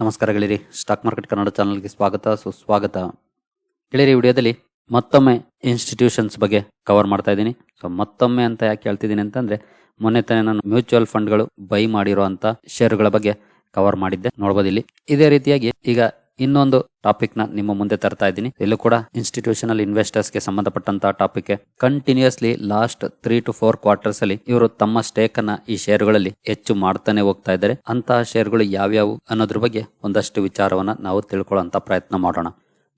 ನಮಸ್ಕಾರ ಗೆಳೆಯರಿ. Stock market Kannada ಚಾನಲ್ಗೆ ಸ್ವಾಗತ, ಸುಸ್ವಾಗತ. ಗೆಳೆಯರಿ ವಿಡಿಯೋದಲ್ಲಿ ಮತ್ತೊಮ್ಮೆ ಇನ್ಸ್ಟಿಟ್ಯೂಷನ್ಸ್ ಬಗ್ಗೆ ಕವರ್ ಮಾಡ್ತಾ ಇದ್ದೀನಿ. ಸೊ ಮತ್ತೊಮ್ಮೆ ಅಂತ ಯಾಕೆ ಹೇಳ್ತಿದ್ದೀನಿ ಅಂತಂದ್ರೆ, ಮೊನ್ನೆ ತಾನೇ ನಾನು ಮ್ಯೂಚುವಲ್ ಫಂಡ್ಗಳು ಬೈ ಮಾಡಿರುವಂತ ಶೇರುಗಳ ಬಗ್ಗೆ ಕವರ್ ಮಾಡಿದ್ದೆ. ನೋಡ್ಬೋದು ಇಲ್ಲಿ. ಇದೇ ರೀತಿಯಾಗಿ ಈಗ ಇನ್ನೊಂದು ಟಾಪಿಕ್ನ ನಿಮ್ಮ ಮುಂದೆ ತರ್ತಾ ಇದ್ದೀನಿ. ಇಲ್ಲೂ ಕೂಡ ಇನ್ಸ್ಟಿಟ್ಯೂಷನಲ್ ಇನ್ವೆಸ್ಟರ್ಸ್ಗೆ ಸಂಬಂಧಪಟ್ಟಂತ topic continuously last three to four quarters ಅಲ್ಲಿ ಇವರು ತಮ್ಮ ಸ್ಟೇಕ್ ಅನ್ನ ಈ ಶೇರ್ಗಳಲ್ಲಿ ಹೆಚ್ಚು ಮಾಡ್ತಾನೆ ಹೋಗ್ತಾ ಇದ್ದಾರೆ. ಅಂತಹ ಶೇರ್ಗಳು ಯಾವ್ಯಾವು ಅನ್ನೋದ್ರ ಬಗ್ಗೆ ಒಂದಷ್ಟು ವಿಚಾರವನ್ನ ನಾವು ತಿಳ್ಕೊಳ್ಳೋಂತ ಪ್ರಯತ್ನ ಮಾಡೋಣ.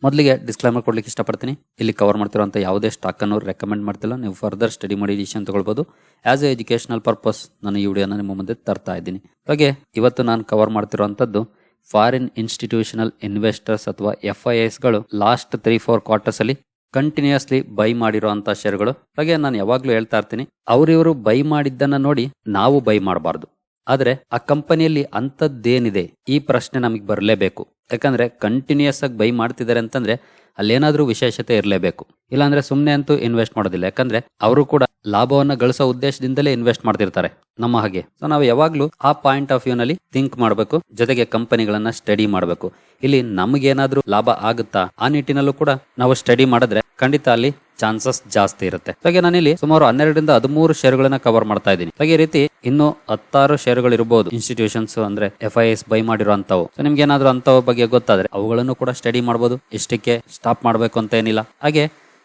ಮೊದಲಿಗೆ ಡಿಸ್ಕ್ಲೈಮರ್ ಕೊಡ್ಲಿಕ್ಕೆ ಇಷ್ಟಪಡ್ತೀನಿ. ಇಲ್ಲಿ ಕವರ್ ಮಾಡ್ತಿರುವಂತ ಯಾವುದೇ ಸ್ಟಾಕ್ ಅನ್ನು ರೆಕಮೆಂಡ್ ಮಾಡ್ತಿಲ್ಲ. ನೀವು ಫರ್ದರ್ ಸ್ಟಡಿ ಮಾಡಿ ಡಿಸಿಷನ್ ತಗೊಳ್ಬಹುದು ಆಸ್ ಎ ಎಜುಕೇಶನಲ್ ಪರ್ಪಸ್ ನಾನು ಈ ವಿಡಿಯೋನ ನಿಮ್ಮ ಮುಂದೆ ತರ್ತಾ ಇದ್ದೀನಿ. ಹಾಗೆ ಇವತ್ತು ನಾನು ಕವರ್ ಮಾಡ್ತಿರುವಂತದ್ದು ಫಾರಿನ್ ಇನ್ಸ್ಟಿಟ್ಯೂಷನಲ್ ಇನ್ವೆಸ್ಟರ್ಸ್ ಅಥವಾ ಎಫ್ ಐ ಎಸ್ಗಳು ಲಾಸ್ಟ್ ತ್ರೀ ಫೋರ್ ಕ್ವಾರ್ಟರ್ಸ್ ಅಲ್ಲಿ ಕಂಟಿನ್ಯೂಸ್ಲಿ ಬೈ ಮಾಡಿರುವಂತ ಶೇರ್ಗಳು ಹಾಗೆ ನಾನು ಯಾವಾಗ್ಲೂ ಹೇಳ್ತಾ ಇರ್ತೀನಿ, ಅವರಿವರು ಬೈ ಮಾಡಿದ್ದನ್ನ ನೋಡಿ ನಾವು ಬೈ ಮಾಡಬಾರ್ದು. ಆದ್ರೆ ಆ ಕಂಪನಿಯಲ್ಲಿ ಅಂಥದ್ದೇನಿದೆ ಈ ಪ್ರಶ್ನೆ ನಮಗೆ ಬರಲೇಬೇಕು. ಯಾಕಂದ್ರೆ ಕಂಟಿನ್ಯೂಸ್ ಆಗಿ ಬೈ ಮಾಡ್ತಿದ್ದಾರೆ ಅಂತಂದ್ರೆ ಅಲ್ಲೇನಾದ್ರೂ ವಿಶೇಷತೆ ಇರಲೇಬೇಕು. ಇಲ್ಲಾಂದ್ರೆ ಸುಮ್ಮನೆ ಅಂತೂ ಇನ್ವೆಸ್ಟ್ ಮಾಡೋದಿಲ್ಲ. ಯಾಕಂದ್ರೆ ಅವರು ಕೂಡ ಲಾಭವನ್ನು ಗಳಿಸೋ ಉದ್ದೇಶದಿಂದಲೇ ಇನ್ವೆಸ್ಟ್ ಮಾಡ್ತಿರ್ತಾರೆ ನಮ್ಮ ಹಾಗೆ. ಸೊ ನಾವು ಯಾವಾಗಲೂ ಆ ಪಾಯಿಂಟ್ ಆಫ್ ವ್ಯೂನಲ್ಲಿ ಥಿಂಕ್ ಮಾಡಬೇಕು, ಜೊತೆಗೆ ಕಂಪನಿಗಳನ್ನ ಸ್ಟಡಿ ಮಾಡಬೇಕು. ಇಲ್ಲಿ ನಮಗೇನಾದ್ರೂ ಲಾಭ ಆಗುತ್ತಾ? ಆ ನಿಟ್ಟಿನಲ್ಲೂ ಕೂಡ ನಾವು ಸ್ಟಡಿ ಮಾಡಿದ್ರೆ ಖಂಡಿತ ಅಲ್ಲಿ ಚಾನ್ಸಸ್ ಜಾಸ್ತಿ ಇರುತ್ತೆ. ಹಾಗೆ ನಾನಿಲ್ಲಿ ಸುಮಾರು ಹನ್ನೆರಡರಿಂದ ಹದಿಮೂರು ಶೇರುಗಳನ್ನ ಕವರ್ ಮಾಡ್ತಾ ಇದ್ದೀನಿ. ಹಾಗೆ ರೀತಿ ಇನ್ನು ಹತ್ತಾರು ಶೇರುಗಳು ಇರಬಹುದು ಇನ್ಸ್ಟಿಟ್ಯೂಷನ್ಸ್ ಅಂದ್ರೆ ಎಫ್ ಐ ಎಸ್ ಬೈ ಮಾಡಿರುವಂತವು ಸೊ ನಿಮ್ಗೆ ಏನಾದ್ರು ಅಂತವ ಬಗ್ಗೆ ಗೊತ್ತಾದ್ರೆ ಅವುಗಳನ್ನು ಕೂಡ ಸ್ಟಡಿ ಮಾಡಬಹುದು ಇಷ್ಟಕ್ಕೆ ಸ್ಟಾಪ್ ಮಾಡಬೇಕು ಅಂತ ಏನಿಲ್ಲ. ಹಾಗೆ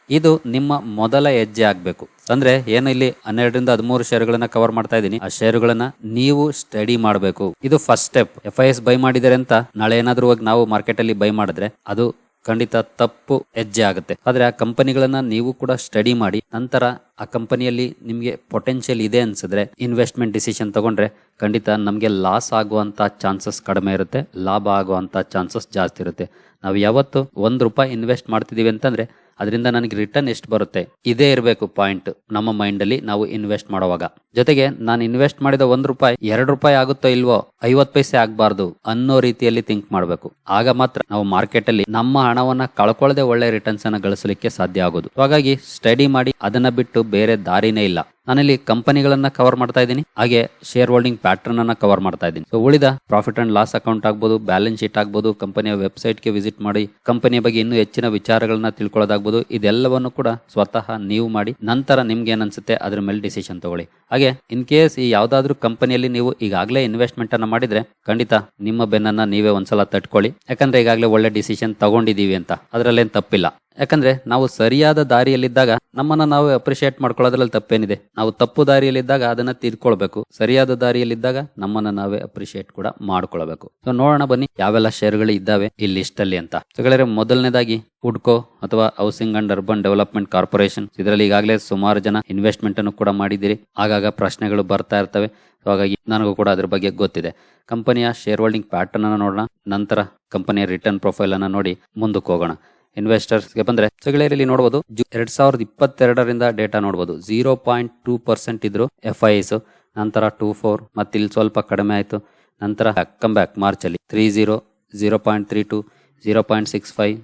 ಇದು ನಿಮ್ಮ ಮೊದಲ ಹೆಜ್ಜೆ ಆಗ್ಬೇಕು. ಅಂದ್ರೆ ಏನು ಇಲ್ಲಿ ಹನ್ನೆರಡರಿಂದ ಹದಿಮೂರು ಶೇರುಗಳನ್ನ ಕವರ್ ಮಾಡ್ತಾ ಇದ್ದೀನಿ. ಆ ಶೇರುಗಳನ್ನ ನೀವು ಸ್ಟಡಿ ಮಾಡಬೇಕು. ಇದು first step F I S buy ಮಾಡಿದರೆ ಅಂತ ನಾಳೆ ಏನಾದ್ರೂ ಹೋಗಿ ನಾವು ಮಾರ್ಕೆಟ್ ಅಲ್ಲಿ ಬೈ ಮಾಡಿದ್ರೆ ಅದು ಖಂಡಿತ ತಪ್ಪು ಹೆಜ್ಜೆ ಆಗುತ್ತೆ. ಆದರೆ ಆ ಕಂಪನಿಗಳನ್ನ ನೀವು ಕೂಡ ಸ್ಟಡಿ ಮಾಡಿ, ನಂತರ ಆ ಕಂಪನಿಯಲ್ಲಿ ನಿಮಗೆ ಪೊಟೆನ್ಷಿಯಲ್ ಇದೆ ಅನ್ಸಿದ್ರೆ ಇನ್ವೆಸ್ಟ್ಮೆಂಟ್ ಡಿಸಿಷನ್ ತಗೊಂಡ್ರೆ ಖಂಡಿತ ನಮಗೆ ಲಾಸ್ ಆಗುವಂತ ಚಾನ್ಸಸ್ ಕಡಿಮೆ ಇರುತ್ತೆ, ಲಾಭ ಆಗುವಂತ ಚಾನ್ಸಸ್ ಜಾಸ್ತಿ ಇರುತ್ತೆ. ನಾವು ಯಾವತ್ತು ಒಂದು ರೂಪಾಯಿ ಇನ್ವೆಸ್ಟ್ ಮಾಡ್ತಿದ್ದೀವಿ ಅಂತಂದ್ರೆ ಅದರಿಂದ ನನಗೆ ರಿಟರ್ನ್ ಎಷ್ಟು ಬರುತ್ತೆ? ಇದೇ ಇರಬೇಕು ಪಾಯಿಂಟ್ ನಮ್ಮ ಮೈಂಡ್ ಅಲ್ಲಿ ನಾವು ಇನ್ವೆಸ್ಟ್ ಮಾಡುವಾಗ. ಜೊತೆಗೆ ನಾನು ಇನ್ವೆಸ್ಟ್ ಮಾಡಿದ ಒಂದ್ ರೂಪಾಯಿ, ಎರಡು ರೂಪಾಯಿ ಆಗುತ್ತೋ ಇಲ್ವೋ ಐವತ್ ಪೈಸೆ ಆಗಬಾರ್ದು ಅನ್ನೋ ರೀತಿಯಲ್ಲಿ ಥಿಂಕ್ ಮಾಡಬೇಕು. ಆಗ ಮಾತ್ರ ನಾವು ಮಾರ್ಕೆಟ್ ಅಲ್ಲಿ ನಮ್ಮ ಹಣವನ್ನ ಕಳ್ಕೊಳ್ಳದೆ ಒಳ್ಳೆ ರಿಟರ್ನ್ಸ್ ಅನ್ನ ಗಳಿಸಲಿಕ್ಕೆ ಸಾಧ್ಯ ಆಗೋದು. ಹಾಗಾಗಿ ಸ್ಟಡಿ ಮಾಡಿ ಅದನ್ನ ಬಿಟ್ಟು ಬೇರೆ ದಾರಿನೇ ಇಲ್ಲ. ನಾನಿಲ್ಲಿ ಕಂಪನಿಗಳನ್ನ ಕವರ್ ಮಾಡ್ತಾ ಇದ್ದೀನಿ. ಹಾಗೆ ಶೇರ್ ಹೋಲ್ಡಿಂಗ್ ಪ್ಯಾಟರ್ನ್ ಅನ್ನ ಕವರ್ ಮಾಡ್ತಾ ಇದ್ದೀನಿ. ಸೊ ಉಳಿದ ಪ್ರಾಫಿಟ್ ಅಂಡ್ ಲಾಸ್ ಅಕೌಂಟ್ ಆಗ್ಬೋದು ಬ್ಯಾಲೆನ್ಸ್ ಶೀಟ್ ಆಗ್ಬೋದು ಕಂಪನಿಯ ವೆಬ್ಸೈಟ್ಗೆ ವಿಸಿಟ್ ಮಾಡಿ ಕಂಪನಿಯ ಬಗ್ಗೆ ಇನ್ನೂ ಹೆಚ್ಚಿನ ವಿಚಾರಗಳನ್ನ ತಿಳ್ಕೊಳ್ಳೋದಾಗ್ಬೋದು, ಇದೆಲ್ಲವನ್ನು ಕೂಡ ಸ್ವತಃ ನೀವು ಮಾಡಿ, ನಂತರ ನಿಮ್ಗೆ ಏನನ್ಸುತ್ತೆ ಅದ್ರ ಮೇಲೆ ಡಿಸಿಷನ್ ತಗೊಳ್ಳಿ. ಹಾಗೆ ಇನ್ ಕೇಸ್ ಈ ಯಾವ್ದಾದ್ರು ಕಂಪನಿಯಲ್ಲಿ ನೀವು ಈಗಾಗಲೇ ಇನ್ವೆಸ್ಟ್ಮೆಂಟ್ ಅನ್ನ ಮಾಡಿದ್ರೆ, ಖಂಡಿತ ನಿಮ್ಮ ಬೆನ್ನನ್ನ ನೀವೇ ಒಂದ್ಸಲ ತಟ್ಕೊಳ್ಳಿ. ಯಾಕಂದ್ರೆ ಈಗಾಗಲೇ ಒಳ್ಳೆ ಡಿಸಿಷನ್ ತಗೊಂಡಿದೀವಿ ಅಂತ. ಅದರಲ್ಲೇನು ತಪ್ಪಿಲ್ಲ. ಯಾಕಂದ್ರೆ ನಾವು ಸರಿಯಾದ ದಾರಿಯಲ್ಲಿದ್ದಾಗ ನಮ್ಮನ್ನ ನಾವು ಅಪ್ರಿಶಿಯೇಟ್ ಮಾಡ್ಕೊಳ್ಳೋದ್ರಲ್ಲಿ ತಪ್ಪೇನಿದೆ. ನಾವು ತಪ್ಪು ದಾರಿಯಲ್ಲಿದ್ದಾಗ ಅದನ್ನ ತಿದ್ಕೊಳ್ಬೇಕು ಸರಿಯಾದ ದಾರಿಯಲ್ಲಿದ್ದಾಗ ನಮ್ಮನ್ನ ನಾವೇ ಅಪ್ರಿಶಿಯೇಟ್ ಕೂಡ ಮಾಡ್ಕೊಳ್ಬೇಕು. ಸೊ ನೋಡೋಣ ಬನ್ನಿ ಯಾವೆಲ್ಲ ಶೇರ್ಗಳು ಇದ್ದಾವೆ ಈ ಲಿಸ್ಟ್ ಅಂತ. ಸೊ ಮೊದಲನೇದಾಗಿ ಹುಡ್ಕೋ ಅಥವಾ housing and urban development corporation ಇದರಲ್ಲಿ ಈಗಾಗಲೇ ಸುಮಾರು ಜನ ಇನ್ವೆಸ್ಟ್ಮೆಂಟ್ ಅನ್ನು ಕೂಡ ಮಾಡಿದ್ದೀರಿ. ಆಗಾಗ ಪ್ರಶ್ನೆಗಳು ಬರ್ತಾ ಇರ್ತವೆ. ಹಾಗಾಗಿ ನನಗೂ ಕೂಡ ಅದ್ರ ಬಗ್ಗೆ ಗೊತ್ತಿದೆ. ಕಂಪನಿಯ ಶೇರ್ ಹೋಲ್ಡಿಂಗ್ ಪ್ಯಾಟರ್ನ್ ಅನ್ನು ನೋಡೋಣ. ನಂತರ ಕಂಪನಿಯ ರಿಟರ್ನ್ ಪ್ರೊಫೈಲ್ ಅನ್ನು ನೋಡಿ ಮುಂದಕ್ಕೆ ಹೋಗೋಣ. ಇನ್ವೆಸ್ಟರ್ಸ್ಗೆ ಬಂದ್ರೆ ಸಗಳಿಯಲ್ಲಿ ನೋಡಬಹುದು ಎರಡ್ ಸಾವಿರದ ಇಪ್ಪತ್ತೆರಡರಿಂದ ಡೇಟಾ ನೋಡಬಹುದು ಜೀರೋ ಪಾಯಿಂಟ್ ಟೂ ಪರ್ಸೆಂಟ್ ಇದ್ರು ಎಫ್ ಐ ಎಸ್ ನಂತರ ಟೂ ಫೋರ್, ಮತ್ತೆ ಇಲ್ಲಿ ಸ್ವಲ್ಪ ಕಡಿಮೆ ಆಯಿತು. ನಂತರ ಕಮ್ ಬ್ಯಾಕ್ ಮಾರ್ಚ್ ಅಲ್ಲಿ three zero zero point three two zero point six five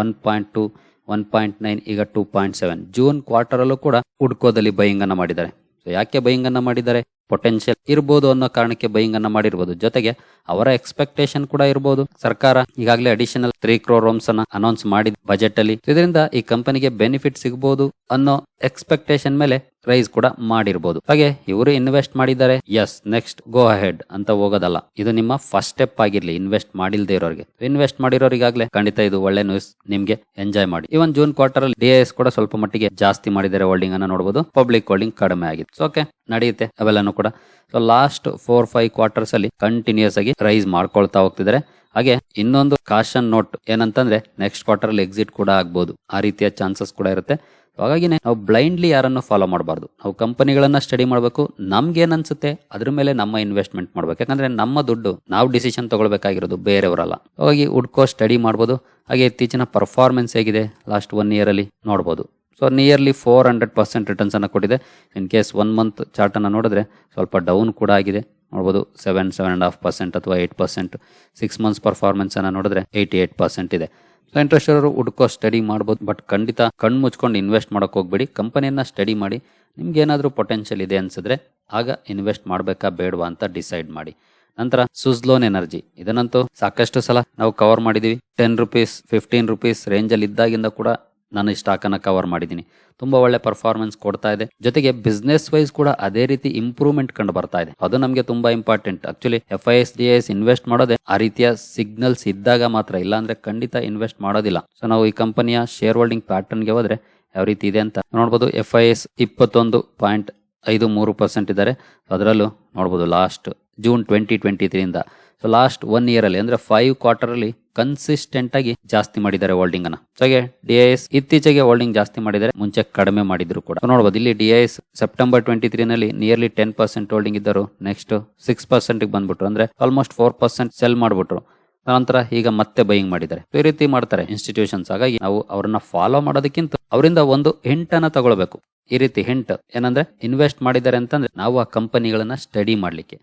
one point two one point nine ಈಗ two point seven June quarter ಅಲ್ಲೂ ಕೂಡ ಹುಡ್ಕೋದಲ್ಲಿ ಬೈಯಿಂಗ್ ಅನ್ನ ಮಾಡಿದ್ದಾರೆ. ಸೊ ಯಾಕೆ ಅನ್ನ ಮಾಡಿದ್ದಾರೆ? ಪೊಟೆನ್ಶಿಯಲ್ ಇರ್ಬೋದು ಅನ್ನೋ ಕಾರಣಕ್ಕೆ ಬೈಯಿಂಗ್ ಅನ್ನ ಮಾಡಿರ್ಬೋದು. ಜೊತೆಗೆ ಅವರ ಎಕ್ಸ್ಪೆಕ್ಟೇಷನ್ ಕೂಡ ಇರಬಹುದು ಸರ್ಕಾರ ಈಗಾಗಲೇ ಅಡಿಷನಲ್ ತ್ರೀ ಕ್ರೋರ್ ರೋಮ್ಸ್ ಅನ್ನ ಅನೌನ್ಸ್ ಮಾಡಿದ ಬಜೆಟ್ ಅಲ್ಲಿ. ಇದರಿಂದ ಈ ಕಂಪನಿಗೆ ಬೆನಿಫಿಟ್ ಸಿಗಬಹುದು ಅನ್ನೋ ಎಕ್ಸ್ಪೆಕ್ಟೇಷನ್ ಮೇಲೆ ರೈಸ್ ಕೂಡ ಮಾಡಿರ್ಬೋದು. ಹಾಗೆ ಇವರು ಇನ್ವೆಸ್ಟ್ ಮಾಡಿದ್ದಾರೆ. ಎಸ್ ನೆಕ್ಸ್ಟ್ ಗೋ ಅಹೆಡ್ ಅಂತ ಹೋಗೋದಲ್ಲ. ಇದು ನಿಮ್ಮ ಫಸ್ಟ್ ಸ್ಟೆಪ್ ಆಗಿರ್ಲಿ, ಇನ್ವೆಸ್ಟ್ ಮಾಡಿಲ್ದೇ ಇರೋರಿಗೆ. ಇನ್ವೆಸ್ಟ್ ಮಾಡಿರೋರಿಗಾಗಲೇ ಖಂಡಿತ ಇದು ಒಳ್ಳೆ ನ್ಯೂಸ್ ನಿಮ್ಗೆ ಎಂಜಾಯ್ ಮಾಡಿ. ಇವನ್ ಜೂನ್ ಕ್ವಾರ್ಟರ್ ಅಲ್ಲಿ ಡಿ ಎಸ್ ಕೂಡ ಸ್ವಲ್ಪ ಮಟ್ಟಿಗೆ ಜಾಸ್ತಿ ಮಾಡಿದ್ದಾರೆ ಹೋಲ್ಡಿಂಗ್ ಅನ್ನ ನೋಡಬಹುದು ಪಬ್ಲಿಕ್ ಹೋಲ್ಡಿಂಗ್ ಕಡಿಮೆ ಆಗಿತ್ತು. ಓಕೆ ನಡೆಯುತ್ತೆ ಅವೆಲ್ಲನೂ ಕೂಡ. So last four five quarters ಅಲ್ಲಿ ಕಂಟಿನ್ಯೂಸ್ ಆಗಿ ರೈಸ್ ಮಾಡ್ಕೊಳ್ತಾ ಹೋಗ್ತಿದ್ದಾರೆ. ಹಾಗೆ ಇನ್ನೊಂದು ಕಾಶನ್ ನೋಟ್ ಏನಂತಂದ್ರೆ ನೆಕ್ಸ್ಟ್ ಕ್ವಾರ್ಟರ್ ಅಲ್ಲಿ ಎಕ್ಸಿಟ್ ಕೂಡ ಆಗ್ಬಹುದು ಆ ರೀತಿಯ ಚಾನ್ಸಸ್ ಕೂಡ ಇರುತ್ತೆ. ಹಾಗಾಗಿ ನಾವು ಬ್ಲೈಂಡ್ಲಿ ಯಾರನ್ನು ಫಾಲೋ ಮಾಡಬಾರ್ದು. ನಾವು ಕಂಪನಿಗಳನ್ನ ಸ್ಟಡಿ ಮಾಡಬೇಕು ನಮ್ಗೆ ಅನ್ಸುತ್ತೆ ಅದ್ರ ಮೇಲೆ ನಮ್ಮ ಇನ್ವೆಸ್ಟ್ಮೆಂಟ್ ಮಾಡ್ಬೇಕು. ಯಾಕಂದ್ರೆ ನಮ್ಮ ದುಡ್ಡು ನಾವು ಡಿಸಿಷನ್ ತಗೊಳ್ಬೇಕಾಗಿರೋದು ಬೇರೆಯವರಲ್ಲ. ಹಾಗಾಗಿ ಹುಡ್ಕೋ ಸ್ಟಡಿ ಮಾಡ್ಬೋದು. ಹಾಗೆ ಇತ್ತೀಚಿನ ಪರ್ಫಾರ್ಮೆನ್ಸ್ ಹೇಗಿದೆ, ಲಾಸ್ಟ್ ಒನ್ ಇಯರ್ ಅಲ್ಲಿ ನೋಡ್ಬೋದು. So, nearly four hundred percent returns ಅನ್ನು ಕೊಟ್ಟಿದೆ. ಇನ್ ಕೇಸ್ ಒನ್ ಮಂತ್ ಚಾರ್ಟನ್ನು ನೋಡಿದ್ರೆ ಸ್ವಲ್ಪ ಡೌನ್ ಕೂಡ ಆಗಿದೆ. ನೋಡ್ಬೋದು seven seven and half percent ಅಥವಾ ಏಯ್ಟ್ ಪರ್ಸೆಂಟ್ ಸಿಕ್ಸ್ ಮಂತ್ಸ್ ಪರ್ಫಾರ್ಮೆನ್ಸನ್ನು ನೋಡಿದ್ರೆ ಏಯ್ಟಿ ಏಯ್ಟ್ ಪರ್ಸೆಂಟ್ ಇದೆ. ಸೊ ಇಂಟ್ರೆಸ್ಟ್ ಅವರು ಹುಡ್ಕೋ ಸ್ಟಡಿ ಮಾಡ್ಬೋದು ಬಟ್ ಖಂಡಿತ ಕಣ್ಣು ಮುಚ್ಕೊಂಡು ಇನ್ವೆಸ್ಟ್ ಮಾಡೋಕೆ ಹೋಗ್ಬೇಡಿ. ಕಂಪನಿಯನ್ನು ಸ್ಟಡಿ ಮಾಡಿ, ನಿಮ್ಗೆ ಏನಾದರೂ ಪೊಟೆನ್ಷಿಯಲ್ ಇದೆ ಅನ್ಸಿದ್ರೆ ಆಗ ಇನ್ವೆಸ್ಟ್ ಮಾಡಬೇಕಾ ಬೇಡವಾ ಅಂತ ಡಿಸೈಡ್ ಮಾಡಿ. ನಂತರ ಸುಜ್ಲೋನ್ ಎನರ್ಜಿ ಇದನ್ನಂತೂ ಸಾಕಷ್ಟು ಸಲ ನಾವು ಕವರ್ ಮಾಡಿದೀವಿ. ಟೆನ್ ರುಪೀಸ್ ಫಿಫ್ಟೀನ್ ರುಪೀಸ್ ರೇಂಜಲ್ಲಿ ಇದ್ದಾಗಿಂದ ಕೂಡ ನಾನು ಈ ಸ್ಟಾಕನ್ನು ಕವರ್ ಮಾಡಿದ್ದೀನಿ. ತುಂಬಾ ಒಳ್ಳೆ ಪರ್ಫಾರ್ಮೆನ್ಸ್ ಕೊಡ್ತಾ ಇದೆ. ಜೊತೆಗೆ ಬಿಸ್ನೆಸ್ ವೈಸ್ ಕೂಡ ಅದೇ ರೀತಿ ಇಂಪ್ರೂವ್ಮೆಂಟ್ ಕಂಡು ಬರ್ತಾ ಇದೆ. ಅದು ನಮಗೆ ತುಂಬಾ important actually F I S D S invest ಮಾಡೋದೇ ಆ ರೀತಿಯ ಸಿಗ್ನಲ್ಸ್ ಇದ್ದಾಗ ಮಾತ್ರ, ಇಲ್ಲಾಂದ್ರೆ ಖಂಡಿತ ಇನ್ವೆಸ್ಟ್ ಮಾಡೋದಿಲ್ಲ. ಸೊ ನಾವು ಈ ಕಂಪನಿಯ ಶೇರ್ ಹೋಲ್ಡಿಂಗ್ ಪ್ಯಾಟರ್ನ್ಗೆ ಹೋದ್ರೆ ಯಾವ ರೀತಿ ಇದೆ ಅಂತ ನೋಡ್ಬೋದು. ಎಫ್ ಐ ಎಸ್ ಇಪ್ಪತ್ತೊಂದು ಪಾಯಿಂಟ್ ಐದು ಮೂರು ಪರ್ಸೆಂಟ್ ಇದ್ದಾರೆ. ಅದರಲ್ಲೂ ನೋಡ್ಬೋದು ಲಾಸ್ಟ್ ಜೂನ್ ಟ್ವೆಂಟಿ ಟ್ವೆಂಟಿ ತ್ರೀಯಿಂದ ಸೊ ಲಾಸ್ಟ್ ಒನ್ ಇಯರ್ ಅಲ್ಲಿ, ಅಂದ್ರೆ ಫೈವ್ ಕ್ವಾರ್ಟರ್ ಅಲ್ಲಿ ಕನ್ಸಿಸ್ಟೆಂಟ್ ಆಗಿ ಜಾಸ್ತಿ ಮಾಡಿದ್ದಾರೆ ಹೋಲ್ಡಿಂಗ್ ಅನ್ನ. ಹಾಗೆ ಡಿಐಎಸ್ ಇತ್ತೀಚೆಗೆ ಹೋಲ್ಡಿಂಗ್ ಜಾಸ್ತಿ ಮಾಡಿದರೆ ಮುಂಚೆ ಕಡಿಮೆ ಮಾಡಿದ್ರು ಕೂಡ. ನೋಡಬಹುದು ಇಲ್ಲಿ D S September twenty three ನಲ್ಲಿ ನಿಯರ್ಲಿ ಟೆನ್ ಪರ್ಸೆಂಟ್ ಹೋಲ್ಡಿಂಗ್ ಇದ್ದರು. ನೆಕ್ಸ್ಟ್ ಸಿಕ್ಸ್ ಪರ್ಸೆಂಟ್ ಬಂದ್ಬಿಟ್ರು. ಅಂದ್ರೆ ಆಲ್ಮೋಸ್ಟ್ ಫೋರ್ ಪರ್ಸೆಂಟ್ ಸೆಲ್ ಮಾಡ್ಬಿಟ್ರು. ನಂತರ ಈಗ ಮತ್ತೆ ಬೈಯಿಂಗ್ ಮಾಡಿದ್ದಾರೆ. ಈ ರೀತಿ ಮಾಡ್ತಾರೆ ಇನ್ಸ್ಟಿಟ್ಯೂಷನ್ಸ್ ಹಾಗಾಗಿ ನಾವು ಅವರನ್ನ ಫಾಲೋ ಮಾಡೋದಕ್ಕಿಂತ ಅವರಿಂದ ಒಂದು ಹಿಂಟನ್ನ ತಗೊಳ್ಬೇಕು. ಈ ರೀತಿ ಹಿಂಟ್ ಏನಂದ್ರೆ ಇನ್ವೆಸ್ಟ್ ಮಾಡಿದ್ದಾರೆ ಅಂತಂದ್ರೆ ನಾವು ಆ ಕಂಪನಿಗಳನ್ನ ಸ್ಟಡಿ ಮಾಡ್ಲಿಕ್ಕೆ.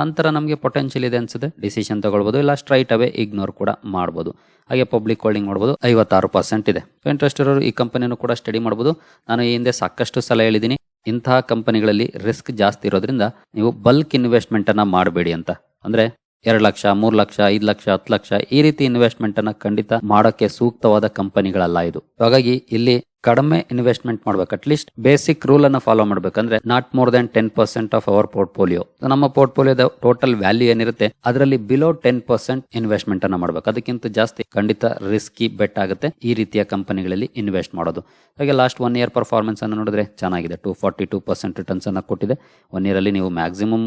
ನಂತರ ನಮಗೆ ಪೊಟೆನ್ಷಿಯಲ್ ಇದೆ ಅನ್ಸುತ್ತೆ. ಡಿಸಿಷನ್ ತಗೊಳ್ಬೋದು, ಇಲ್ಲ ಸ್ಟ್ರೈಟ್ ಅವೇ ಇಗ್ನೋರ್ ಕೂಡ ಮಾಡ್ಬೋದು. ಹಾಗೆ ಪಬ್ಲಿಕ್ ಹೋಲ್ಡಿಂಗ್ ಮಾಡ್ಬೋದು ಐವತ್ತಾರು ಪರ್ಸೆಂಟ್ ಇದೆ. ಇಂಟ್ರೆಸ್ಟ್ ಇರೋರು ಈ ಕಂಪನಿಯನ್ನು ಕೂಡ ಸ್ಟಡಿ ಮಾಡ್ಬೋದು. ನಾನು ಈ ಹಿಂದೆ ಸಾಕಷ್ಟು ಸಲ ಹೇಳಿದ್ದೀನಿ, ಇಂತಹ ಕಂಪನಿಗಳಲ್ಲಿ ರಿಸ್ಕ್ ಜಾಸ್ತಿ ಇರೋದ್ರಿಂದ ನೀವು ಬಲ್ಕ್ ಇನ್ವೆಸ್ಟ್ಮೆಂಟ್ ಅನ್ನ ಮಾಡಬೇಡಿ ಅಂತ. ಅಂದ್ರೆ ಎರಡು ಲಕ್ಷ, ಮೂರು ಲಕ್ಷ, ಐದು ಲಕ್ಷ, ಹತ್ತು ಲಕ್ಷ ಈ ರೀತಿ ಇನ್ವೆಸ್ಟ್ಮೆಂಟ್ ಅನ್ನ ಖಂಡಿತ ಮಾಡೋಕೆ ಸೂಕ್ತವಾದ ಕಂಪನಿಗಳಲ್ಲ ಇದು. ಹಾಗಾಗಿ ಇಲ್ಲಿ ಕಡಿಮೆ ಇನ್ವೆಸ್ಟ್ಮೆಂಟ್ ಮಾಡ್ಬೇಕು. ಅಟ್ಲೀಸ್ಟ್ ಬೇಸಿಕ್ ರೂಲ್ ಅನ್ನು ಫಾಲೋ ಮಾಡ್ಬೇಕಂದ್ರೆ not more than ten percent of our portfolio ನಮ್ಮ ಪೋರ್ಟ್ಫೋಲಿಯೋದ ಟೋಟಲ್ ವ್ಯಾಲ್ಯೂ ಏನಿರುತ್ತೆ, ಅದರಲ್ಲಿ ಬಿಲೋ ಟೆನ್ ಪರ್ಸೆಂಟ್ ಇನ್ವೆಸ್ಟ್ಮೆಂಟ್ ಅನ್ನ ಮಾಡ್ಬೇಕು. ಅದಕ್ಕಿಂತ ಜಾಸ್ತಿ ಖಂಡಿತ ರಿಸ್ಕಿ ಬೆಟ್ ಆಗುತ್ತೆ ಈ ರೀತಿಯ ಕಂಪನಿಗಳಲ್ಲಿ ಇನ್ವೆಸ್ಟ್ ಮಾಡೋದು. ಹಾಗೆ ಲಾಸ್ಟ್ ಒನ್ ಇಯರ್ ಪರ್ಫಾರ್ಮೆನ್ಸ್ ಅನ್ನು ನೋಡಿದ್ರೆ ಚೆನ್ನಾಗಿದೆ. Two forty two percent returns ಅನ್ನ ಕೊಟ್ಟಿದೆ. ಒನ್ ಇಯರ್ ಅಲ್ಲಿ ನೀವು ಮ್ಯಾಕ್ಸಿಮಮ್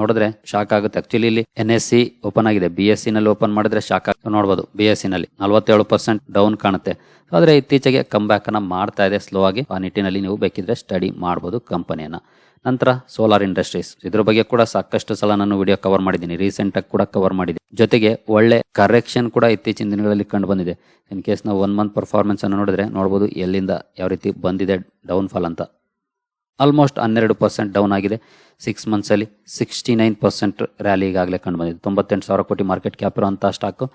ನೋಡಿದ್ರೆ ಶಾಕ್ ಆಗುತ್ತೆ. ಆಕ್ಚುಲಿ ಇಲ್ಲಿ ಎನ್ ಎಸ್ ಸಿ ಓಪನ್ ಆಗಿದೆ. ಬಿ ಎಸ್ ಸಿ ನಲ್ಲಿ ಓಪನ್ ಮಾಡಿದ್ರೆ ಶಾಕ್ ನೋಡಬಹುದು ಬಿ ಎಸ್ ಸಿ ನಲ್ಲಿ ನಲವತ್ತೇಳು ಪರ್ಸೆಂಟ್ ಡೌನ್ ಕಾಣುತ್ತೆ. ಆದ್ರೆ ಇತ್ತೀಚೆಗೆ ಕಮ್ ಬ್ಯಾಕ್ ಅನ್ನ ಮಾಡ್ತಾ ಇದೆ ಸ್ಲೋ ಆಗಿ. ಆ ನಿಟ್ಟಿನಲ್ಲಿ ನೀವು ಬೇಕಿದ್ರೆ ಸ್ಟಡಿ ಮಾಡಬಹುದು ಕಂಪನಿಯನ್ನ ನಂತರ ಸೋಲಾರ್ ಇಂಡಸ್ಟ್ರೀಸ್ ಇದ್ರ ಬಗ್ಗೆ ಕೂಡ ಸಾಕಷ್ಟು ಸಲ ನಾನು ವಿಡಿಯೋ ಕವರ್ ಮಾಡಿದ್ದೀನಿ. ರೀಸೆಂಟ್ ಆಗಿ ಕೂಡ ಕವರ್ ಮಾಡಿದ್ದೀನಿ. ಜೊತೆಗೆ ಒಳ್ಳೆ ಕರೆಕ್ಷನ್ ಕೂಡ ಇತ್ತೀಚಿನ ದಿನಗಳಲ್ಲಿ ಕಂಡು ಬಂದಿದೆ. ಇನ್ ಕೇಸ್ ನಾವು ಒನ್ ಮಂತ್ ಪರ್ಫಾರ್ಮೆನ್ಸ್ ಅನ್ನು ನೋಡಿದ್ರೆ ನೋಡಬಹುದು ಎಲ್ಲಿಂದ ಯಾವ ರೀತಿ ಬಂದಿದೆ ಡೌನ್ ಫಾಲ್ ಅಂತ. ಆಲ್ಮೋಸ್ಟ್ ಹನ್ನೆರಡು ಪರ್ಸೆಂಟ್ ಡೌನ್ ಆಗಿದೆ. ಸಿಕ್ಸ್ ಮಂತ್ಸಲ್ಲಿ ಸಿಕ್ಸ್ಟಿ ನೈನ್ ಪರ್ಸೆಂಟ್ ರ್ಯಾಲಿ ಈಗಾಗಲೇ ಕಂಡು ಬಂದಿದೆ. ತೊಂಬತ್ತೆಂಟು ಸಾವಿರ ಕೋಟಿ ಮಾರ್ಕೆಟ್ ಕ್ಯಾಪ್ ಇರುವಂತಹ ಸ್ಟಾಕು